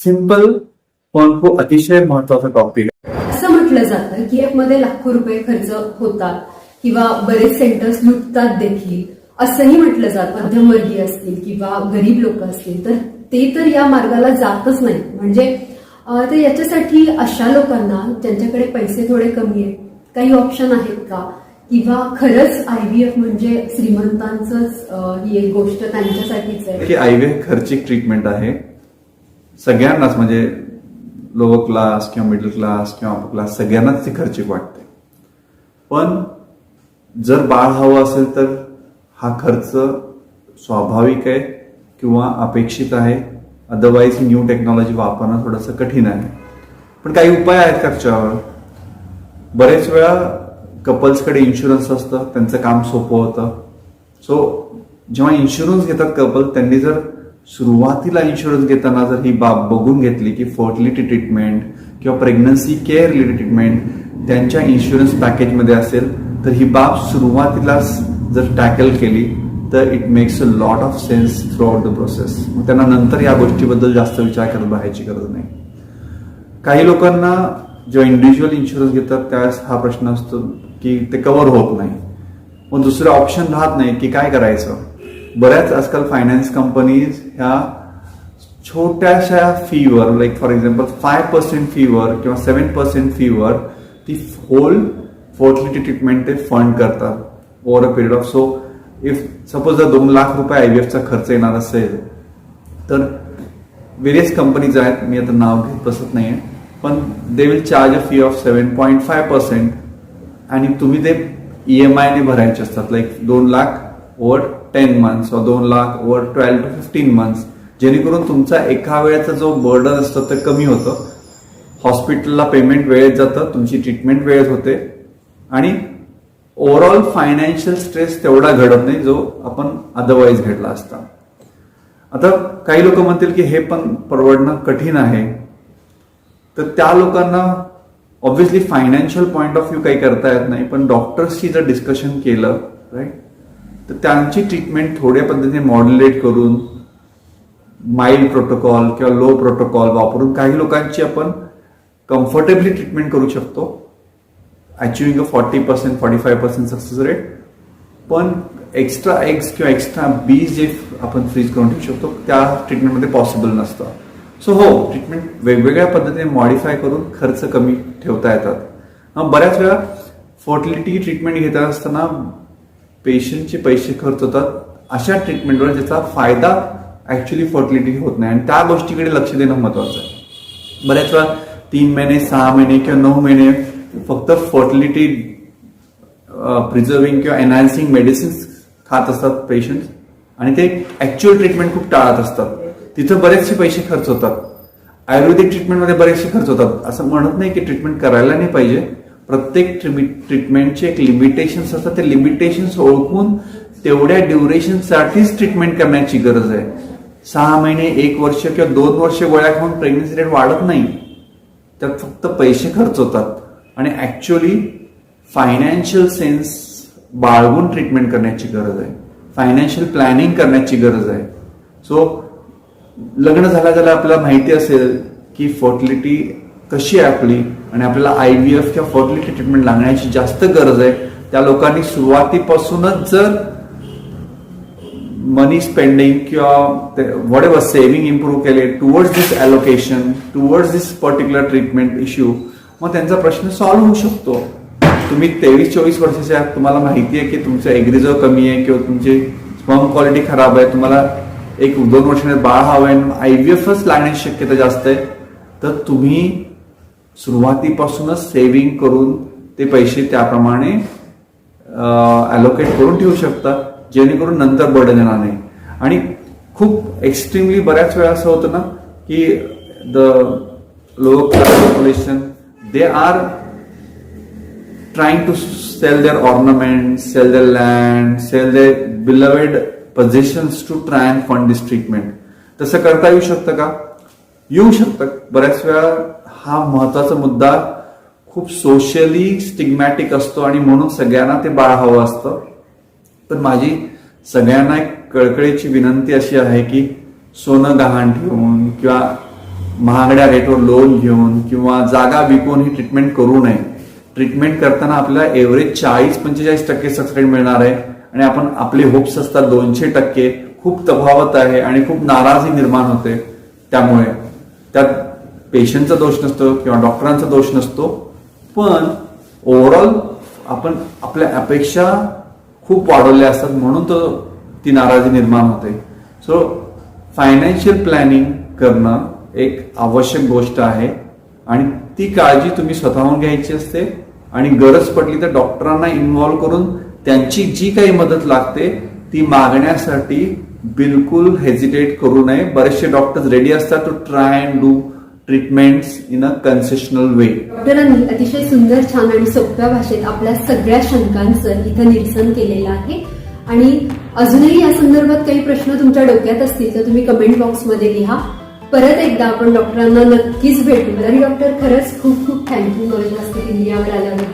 Simple पण खूप अतिशय महत्त्वाचा टॉपिक असं म्हटलं जातं की मध्ये लाखो रुपये खर्च होतात किंवा बरेच सेंटर्स लुटतात देखील. असंही म्हटलं जातं. मध्यमवर्गीय असतील किंवा गरीब लोक असतील तर ते तर या मार्गाला जातच नाही म्हणजे तर याच्यासाठी अशा लोकांना ज्यांच्याकडे पैसे थोडे कमी आहेत काही ऑप्शन आहेत का? किंवा खरंच आयव्हीएफ म्हणजे श्रीमंतांचंच अं, ही एक गोष्ट त्यांच्यासाठीच आहे? की आयव्हीएफ खर्चिक ट्रीटमेंट आहे. सगळ्यांनाच म्हणजे लोअर क्लास किंवा मिडल क्लास किंवा अपर क्लास सगळ्यांनाच ती खर्चिक वाटते. पण जर बाळ हवं असेल तर हा खर्च स्वाभाविक आहे किंवा अपेक्षित आहे. अदरवाईज न्यू टेक्नॉलॉजी वापरणं थोडंसं कठीण आहे. पण काही उपाय आहेत खर्चावर. बरेच वेळा कपल्सकडे इन्शुरन्स असतं त्यांचं काम सोपं होतं. सो जेव्हा इन्शुरन्स घेतात कपल त्यांनी जर सुरुवातीला इन्शुरन्स घेताना जर ही बाब बघून घेतली की फर्टिलिटी ट्रीटमेंट किंवा प्रेग्नन्सी केअर रिलेटेड ट्रीटमेंट त्यांच्या इन्शुरन्स पॅकेजमध्ये असेल तर ही बाब सुरुवातीला जर टॅकल केली तर it makes a lot of sense throughout the process मग त्यांना नंतर या गोष्टीबद्दल जास्त विचार करत राहायची गरज नाही. काही लोकांना जेव्हा इंडिव्हिज्युअल इन्शुरन्स घेतात त्यावेळेस हा प्रश्न असतो की ते कव्हर होत नाही. मग दुसरं ऑप्शन राहत नाही की काय करायचं? बऱ्याच आजकाल फायनान्स कंपनीज ह्या छोट्याशा fever like for example five percent fever किंवा सेवन पर्सेंट फीवर ती होल फर्टिलिटी ट्रीटमेंट ते फंड करतात over a period of so if suppose जर दोन लाख रुपये आय जी एफचा खर्च येणार असेल तर वेरियस कंपनीज आहेत मी आता नाव घेत बसत नाही आहे पण they will charge a fee of seven point five percent आणि तुम्ही ते ई एम आयने भरायचे असतात लाईक दोन लाख ओव्हर टेन मंथ्स दोन lakh over twelve to fifteen months जेणेकरून तुमचा एका वेळेचा जो बर्डन असतो ते कमी होतं. हॉस्पिटलला पेमेंट वेळेत जातं तुमची ट्रीटमेंट वेळेत होते. आणि ओव्हरऑल फायनान्शियल स्ट्रेस तेवढा घडत नाही जो आपण अदरवाईज घडला असता. आता काही लोक म्हणतील की हे पण परवडणं कठीण आहे. तर त्या लोकांना obviously financial point of view काही करता येत नाही पण डॉक्टर्सशी जर डिस्कशन केलं राईट तर त्यांची ट्रीटमेंट थोड्या पद्धतीने मॉड्युलेट करून माइल्ड प्रोटोकॉल किंवा लो प्रोटोकॉल वापरून काही लोकांची आपण कम्फर्टेबली ट्रीटमेंट करू शकतो. Achieving a forty percent forty five percent success rate पण एक्स्ट्रा एग्स किंवा एक्स्ट्रा बीज जे आपण फ्रीज करून ठेवू शकतो त्या ट्रीटमेंटमध्ये पॉसिबल नसतं. सो हो ट्रीटमेंट वेगवेगळ्या पद्धतीने मॉडिफाय करून खर्च कमी ठेवता येतात. बऱ्याच वेळा फर्टिलिटी ट्रीटमेंट घेत असताना पेशंटचे पैसे खर्च होतात. अशा ट्रीटमेंटवर ज्याचा फायदा ॲक्च्युली फर्टिलिटी होत नाही. आणि त्या गोष्टीकडे लक्ष देणं महत्वाचं आहे. बऱ्याच वेळा तीन महिने सहा महिने किंवा नऊ महिने फक्त फर्टिलिटी प्रिझर्विंग किंवा एनहान्सिंग मेडिसिन्स खात असतात पेशंट आणि ते ऍक्च्युअल ट्रीटमेंट खूप टाळत असतात. तिथं बरेचसे पैसे खर्च होतात. आयुर्वेदिक ट्रीटमेंटमध्ये बरेचसे खर्च होतात. असं म्हणत नाही की ट्रीटमेंट करायला नाही पाहिजे. प्रत्येक ट्रीटमेंटचे एक लिमिटेशन्स असतात. ते लिमिटेशन्स ओळखून तेवढ्या ड्युरेशनसाठीच ट्रीटमेंट करण्याची गरज आहे. सहा महिने एक वर्ष किंवा दोन वर्ष गोळ्या खाऊन प्रेग्नन्सी रेट वाढत नाही त्यात फक्त पैसे खर्च होतात. आणि ऍक्च्युअली फायनान्शियल सेन्स बाळगून ट्रीटमेंट करण्याची गरज आहे. फायनान्शियल प्लॅनिंग करण्याची गरज आहे. सो लग्न झाल्या झाल्या आपल्याला माहिती असेल की फर्टिलिटी कशी आहे आपली? आणि आपल्याला आय व्ही एफ किंवा फर्टिलिटी ट्रीटमेंट लागण्याची जास्त गरज आहे. त्या लोकांनी सुरुवातीपासूनच जर मनी स्पेंडिंग किंवा वॉट एव्हर सेव्हिंग इम्प्रूव्ह केले towards this allocation towards this particular treatment issue मग त्यांचा प्रश्न सॉल्व्ह होऊ शकतो. तुम्ही तेवीस चोवीस वर्षाचे आहात तुम्हाला माहिती आहे की तुमचं एग्रिजो कमी आहे किंवा तुमची स्पर्म क्वालिटी खराब आहे तुम्हाला एक दोन वर्षाने बाळ हवं आहे आय व्ही एफच लागण्याची शक्यता जास्त आहे तर तुम्ही सुरुवातीपासूनच सेव्हिंग करून ते पैसे त्याप्रमाणे अलोकेट करून ठेवू शकता जेणेकरून नंतर बर्डन येणार नाही. आणि खूप एक्स्ट्रीमली बऱ्याच वेळा असं होतं ना की the lower class population they are trying to sell their ornament sell their land sell their beloved possessions to try and fund this treatment तसं करता येऊ शकतं का? येऊ शकतं. बऱ्याच वेळा हा महत्त्वाचा मुद्दा खूप सोशली स्टिग्मॅटिक असतो आणि म्हणून सगळ्यांना ते बाळ हवं असतं. पण माझी सगळ्यांना एक कळकळीची विनंती अशी आहे की सोनं गहाण ठेवून किंवा महागड्या रेटवर लोन घेऊन किंवा जागा विकून ही ट्रीटमेंट करू नये. ट्रीटमेंट करताना आपल्याला एव्हरेज चाळीस पंचेचाळीस टक्के सक्सेस रेट मिळणार आहे आणि आपण आपले होप्स असतात दोनशे टक्के. खूप तफावत आहे आणि खूप नाराजी निर्माण होते त्यामुळे. त्यात पेशंटचा दोष नसतो किंवा डॉक्टरांचा दोष नसतो पण ओव्हरऑल आपण आपल्या अपेक्षा खूप वाढवल्या असतात म्हणून तो ती नाराजी निर्माण होते. सो फायनान्शियल प्लॅनिंग करणं एक आवश्यक गोष्ट आहे आणि ती काळजी तुम्ही स्वतःहून घ्यायची असते आणि गरज पडली तर डॉक्टरांना इन्व्हॉल्व्ह करून त्यांची जी काही मदत लागते ती मागण्यासाठी बिलकुल हेजिटेट करू नये. बरेचसे डॉक्टर्स रेडी असतात to try and do treatments in a concessional way डॉक्टरांनी अतिशय सुंदर छान आणि सोप्या भाषेत आपल्या सगळ्या शंकांचं इथं निरसन केलेलं आहे. आणि अजूनही या संदर्भात काही प्रश्न तुमच्या डोक्यात असतील तर तुम्ही कमेंट बॉक्समध्ये लिहा. परत एकदा आपण डॉक्टरांना नक्कीच भेटू. तरी डॉक्टर खरंच खूप खूप थँक्यू नॉलेज इंडियावर आल्याबद्दल.